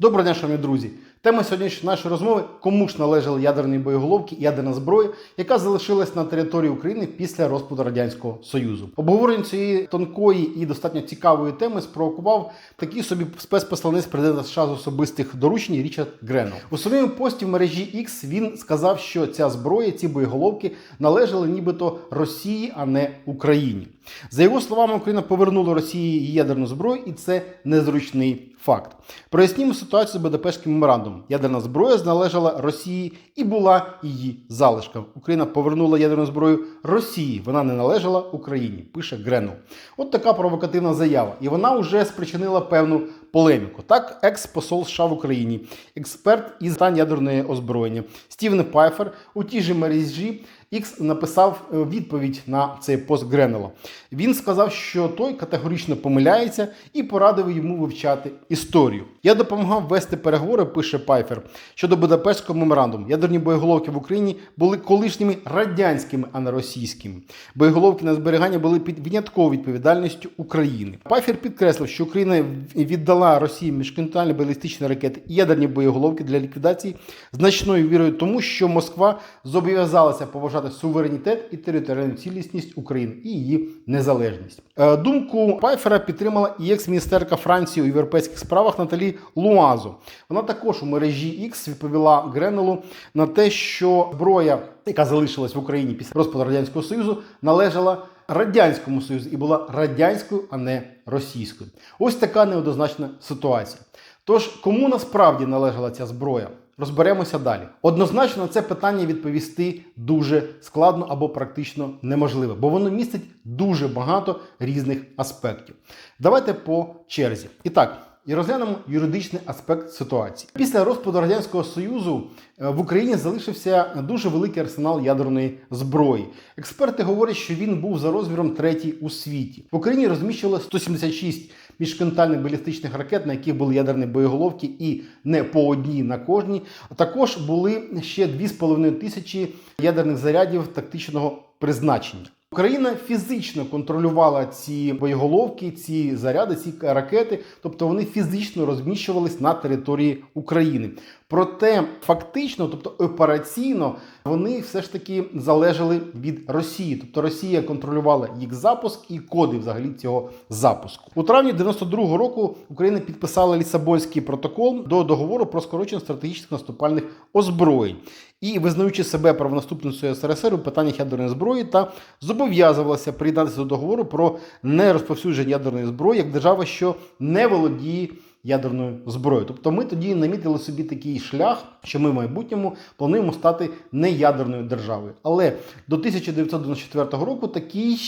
Доброго дня, шановні друзі. Тема сьогоднішньої нашої розмови кому ж належали ядерні боєголовки ядерна зброя, яка залишилась на території України після розпаду радянського союзу. Обговорення цієї тонкої і достатньо цікавої теми спровокував такий собі спецпосланець президента США з особистих доручень Річард Гренел. У своєму пості в мережі X він сказав, що ця зброя, ці боєголовки належали нібито Росії, а не Україні. За його словами, Україна повернула Росії ядерну зброю, і це незручний факт. Прояснімо ситуацію з Будапештським меморандумом. Ядерна зброя належала Росії і була її залишком. Україна повернула ядерну зброю Росії. Вона не належала Україні. Пише Гренел. От така провокативна заява, і вона вже спричинила певну полеміку. Так, екс-посол США в Україні, експерт із питань ядерної озброєння Стівен Пайфер у тій же мережі X написав е, відповідь на цей пост Гренела. Він сказав, що той категорично помиляється і порадив йому вивчати історію. Я допомагав вести переговори, пише Пайфер, щодо Будапештського меморандуму. Ядерні боєголовки в Україні були колишніми радянськими, а не російськими. Боєголовки на зберігання були під винятковою відповідальністю України. Пайфер підкреслив, що Україна віддала Росії міжконтинентальні балістичні ракети і ядерні боєголовки для ліквідації значною вірою, тому що Москва зобов'язалася поважати суверенітет і територіальну цілісність України і її незалежність. Е, Думку Пайфера підтримала і екс-міністерка Франції у європейських справах Наталі Луазо. Вона також у мережі X відповіла Гренелу на те, що зброя, яка залишилась в Україні після розпаду радянського союзу, належала. Радянському Союзу і була радянською, а не російською. Ось така неоднозначна ситуація. Тож, кому насправді належала ця зброя? Розберемося далі. Однозначно, на це питання відповісти дуже складно або практично неможливо, бо воно містить дуже багато різних аспектів. Давайте по черзі. І так. І розглянемо юридичний аспект ситуації. Після розпаду радянського союзу е, в Україні залишився дуже великий арсенал ядерної зброї. Експерти говорять, що він був за розміром третій у світі. В Україні розміщували 176 міжконтинентальних балістичних ракет, на яких були ядерні боєголовки, і не по одній на кожній. А також були ще 2,5 тисячі ядерних зарядів тактичного призначення. Україна фізично контролювала ці боєголовки, ці заряди, ці ракети, тобто вони фізично розміщувались на території України. Проте фактично, тобто операційно, вони все ж таки залежали від Росії. Тобто Росія контролювала їх запуск і коди взагалі цього запуску. У травні 92-го року Україна підписала Лісабонський протокол до договору про скорочення стратегічних наступальних озброєнь. І визнаючи себе правонаступницею СРСР у питаннях ядерної зброї та зобов'язувалася приєднатися до договору про нерозповсюдження ядерної зброї як держава, що не володіє ядерною зброєю. Тобто ми тоді намітили собі такий шлях, що ми в майбутньому плануємо стати неядерною державою. Але до 1994 року такий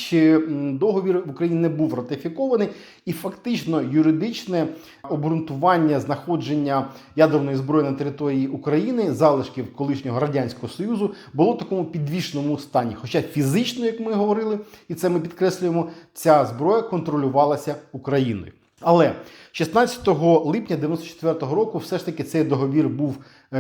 договір в Україні не був ратифікований, і фактично юридичне обґрунтування знаходження ядерної зброї на території України, залишків колишнього радянського союзу, було в такому підвішеному стані. Хоча фізично, як ми говорили, і це ми підкреслюємо, ця зброя контролювалася Україною. Але 16 липня 94 року все ж таки цей договір був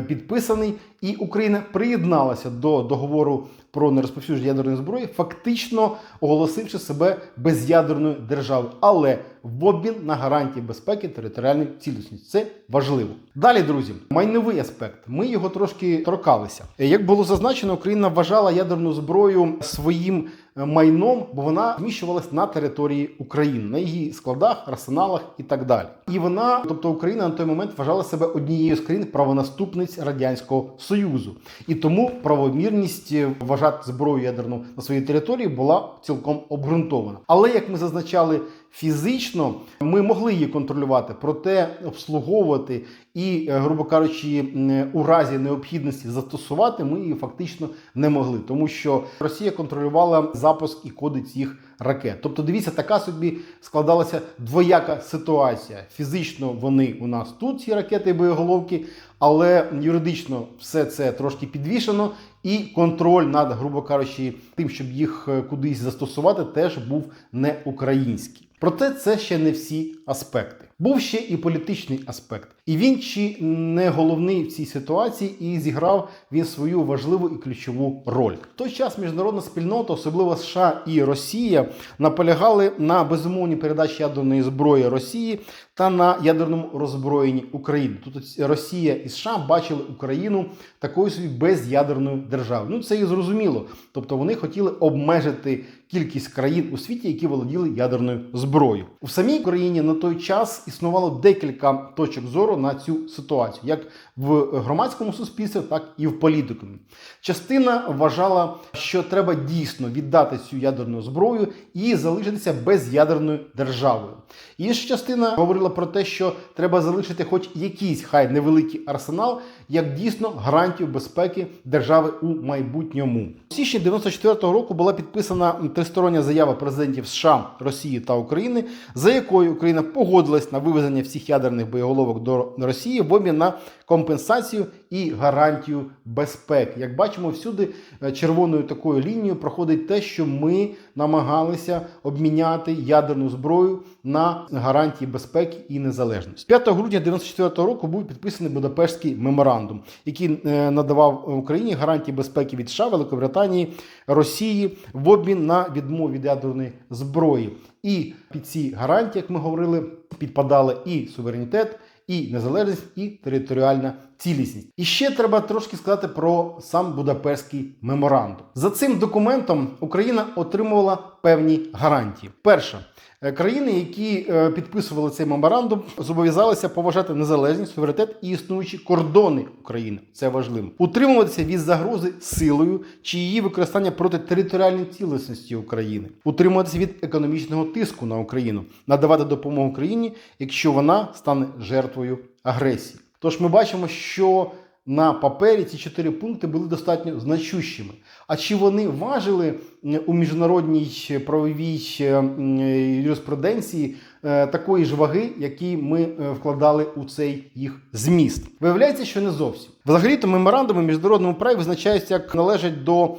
підписаний, і Україна приєдналася до договору про нерозповсюдження ядерної зброї, фактично оголосивши себе безядерною державою, але в обмін на гарантії безпеки територіальної цілісності. Це важливо. Далі, друзі, майновий аспект. Ми його трошки торкалися. Як було зазначено, Україна вважала ядерну зброю своїм майном, бо вона зміщувалась на території України, на її складах, арсеналах і так далі. І вона, тобто Україна на той момент вважала себе однією з країн правонаступниць радянського союзу, і тому правомірність вважати зброю ядерну на своїй території була цілком обґрунтована. Але як ми зазначали. Фізично ми могли її контролювати, проте обслуговувати і, грубо кажучи, у разі необхідності застосувати ми її фактично не могли, тому що Росія контролювала запуск і коди цих ракет. Тобто, дивіться, така собі складалася двояка ситуація. Фізично вони у нас тут ці ракети і боєголовки, але юридично все це трошки підвішено, і контроль над, грубо кажучи, тим, щоб їх кудись застосувати, теж був не український. Проте це ще не всі аспекти. Був ще і політичний аспект, і він чи не головний в цій ситуації, і зіграв він свою важливу і ключову роль. В той час міжнародна спільнота, особливо США і Росія, наполягали на безумовній передачі ядерної зброї Росії та на ядерному роззброєнні України. Тут Росія і США бачили Україну такою собі безядерною державою. Ну це і зрозуміло. Тобто вони хотіли обмежити кількість країн у світі, які володіли ядерною зброєю. У самій Україні на той час існувало декілька точок зору на цю ситуацію, як в громадському суспільстві, так і в політикумі. Частина вважала, що треба дійсно віддати цю ядерну зброю і залишитися безядерною державою. Інша частина говорила про те, що треба залишити хоч якийсь хай невеликий арсенал, як дійсно гарантію безпеки держави у майбутньому. У січні 94-го року була підписана тристороння заява президентів США, Росії та України, за якою Україна погодилась на вивезення всіх ядерних боєголовок до Росії в обмін на компенсацію і гарантію безпеки. Як бачимо, всюди е, червоною такою лінією проходить те, що ми намагалися обміняти ядерну зброю на гарантії безпеки і незалежності. 5 грудня 94 року був підписаний Будапештський меморандум, який е, надавав Україні гарантії безпеки від США, Великобританії, Росії в обмін на відмову від ядерної зброї. І під ці гарантії, як ми говорили, підпадали і суверенітет і незалежність, і територіальна цілісність. І ще треба трошки сказати про сам Будапештський меморандум. За цим документом Україна отримувала певні гарантії. Перша. Е, Країни, які е, підписували цей меморандум, зобов'язалися поважати незалежність, суверенітет і існуючі кордони України. Це важливо. Утримуватися від загрози силою чи її використання проти територіальної цілісності України, утримуватися від економічного тиску на Україну, надавати допомогу Україні, якщо вона стане жертвою агресії. Тож ми бачимо, що на папері ці чотири пункти були достатньо значущими. А чи вони важили у міжнародній правовій е, юриспруденції е, такої ж ваги, які ми е, вкладали у цей їх зміст? Виявляється, що не зовсім. Взагалі-то меморандуми міжнародному праві визначаються як належать до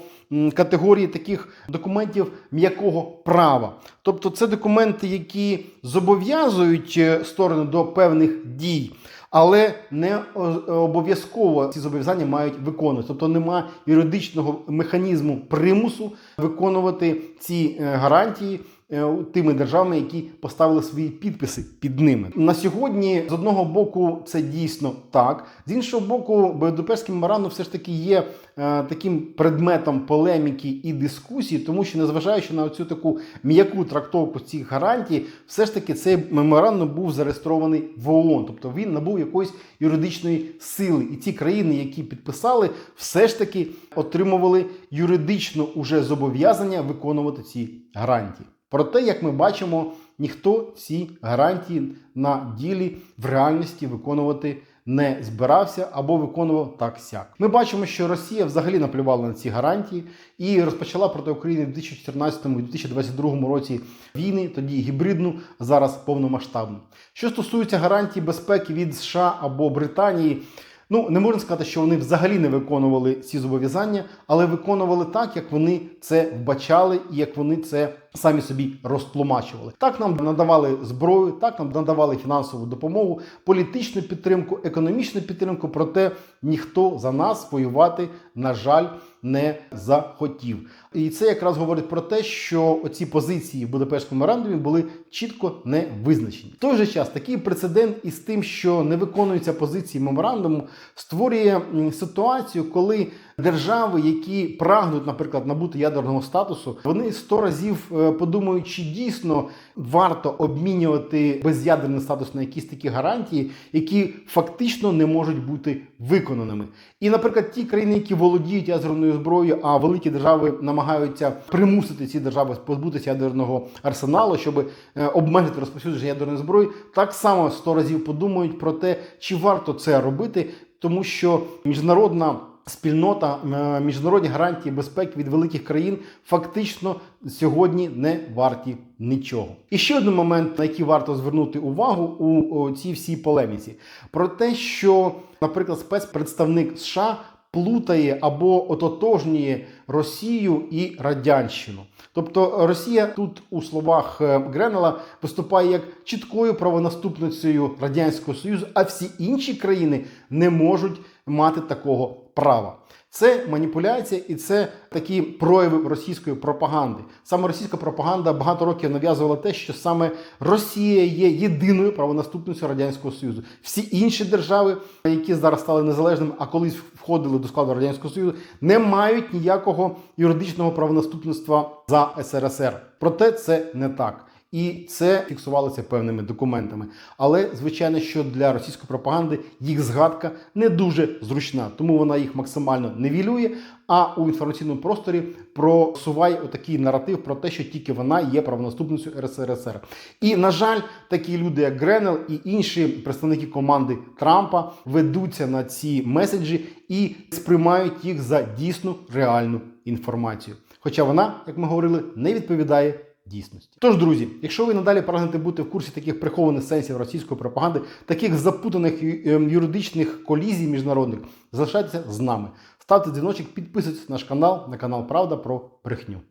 категорії таких документів м'якого права. Тобто це документи, які зобов'язують е, сторони до певних дій. Але не обов'язково ці зобов'язання мають виконувати. Тобто нема юридичного механізму примусу виконувати ці е, гарантії тими державами, які поставили свої підписи під ними. На сьогодні, з одного боку, це дійсно так. З іншого боку, Будапештський меморандум все ж таки є е, таким предметом полеміки і дискусії, тому що незважаючи на цю таку м'яку трактовку цих гарантій, все ж таки цей меморандум був зареєстрований в ООН, тобто він набув якоїсь юридичної сили. І ті країни, які підписали, все ж таки отримували юридично уже зобов'язання виконувати ці гарантії. Проте, як ми бачимо, ніхто ці гарантії на ділі в реальності виконувати не збирався або виконував так сяк. Ми бачимо, що Росія взагалі наплювала на ці гарантії і розпочала проти України в 2014-2022 році війни, тоді гібридну, зараз повномасштабну. Що стосується гарантій безпеки від США або Британії. Ну, не можна сказати, що вони взагалі не виконували ці зобов'язання, але виконували так, як вони це вбачали і як вони це самі собі розтлумачували. Так нам надавали зброю, так нам надавали фінансову допомогу, політичну підтримку, економічну підтримку. Проте ніхто за нас воювати, на жаль, не захотів. І це якраз говорить про те, що оці позиції в Будапештському меморандумі були чітко не визначені. В той же час такий прецедент із тим, що не виконуються позиції меморандуму, створює ситуацію, коли держави, які прагнуть, наприклад, набути ядерного статусу, вони сто разів е, подумають, чи дійсно варто обмінювати без'ядерний статус на якісь такі гарантії, які фактично не можуть бути виконаними. І, наприклад, ті країни, які володіють ядерною зброєю, а великі держави намагаються примусити ці держави позбутися ядерного арсеналу, щоб е, обмежити розповсюдження ядерної зброї, так само сто разів подумають про те, чи варто це робити, тому що міжнародна. Спільнота е, міжнародні гарантії безпеки від великих країн фактично сьогодні не варті нічого. І ще один момент, на який варто звернути увагу у, цій всій полеміці, про те, що, наприклад, спецпредставник США плутає або ототожнює Росію і Радянщину. Тобто Росія тут у словах е, Гренела виступає як чіткою правонаступницею Радянського Союзу, а всі інші країни не можуть мати такого права. Це маніпуляція і це такі прояви російської пропаганди. Саме російська пропаганда багато років нав'язувала те, що саме Росія є єдиною правонаступницею радянського союзу. Всі інші держави, які зараз стали незалежними, а колись входили до складу радянського союзу, не мають ніякого юридичного правонаступництва за СРСР. Проте це не так. І це фіксувалося певними документами. Але звичайно, що для російської пропаганди їх згадка не дуже зручна, тому вона їх максимально невілює. А у інформаційному просторі просуває отакий наратив про те, що тільки вона є правонаступницею РСРСР. І на жаль, такі люди, як Гренел і інші представники команди Трампа, ведуться на ці меседжі і сприймають їх за дійсну реальну інформацію. Хоча вона, як ми говорили, не відповідає дійсності. Тож, друзі, якщо ви надалі прагнете бути в курсі таких прихованих сенсів російської пропаганди, таких запутаних ем, юридичних колізій міжнародних, залишайтеся з нами. Ставте дзвіночок, підписуйтесь на наш канал, на канал Правда про брехню.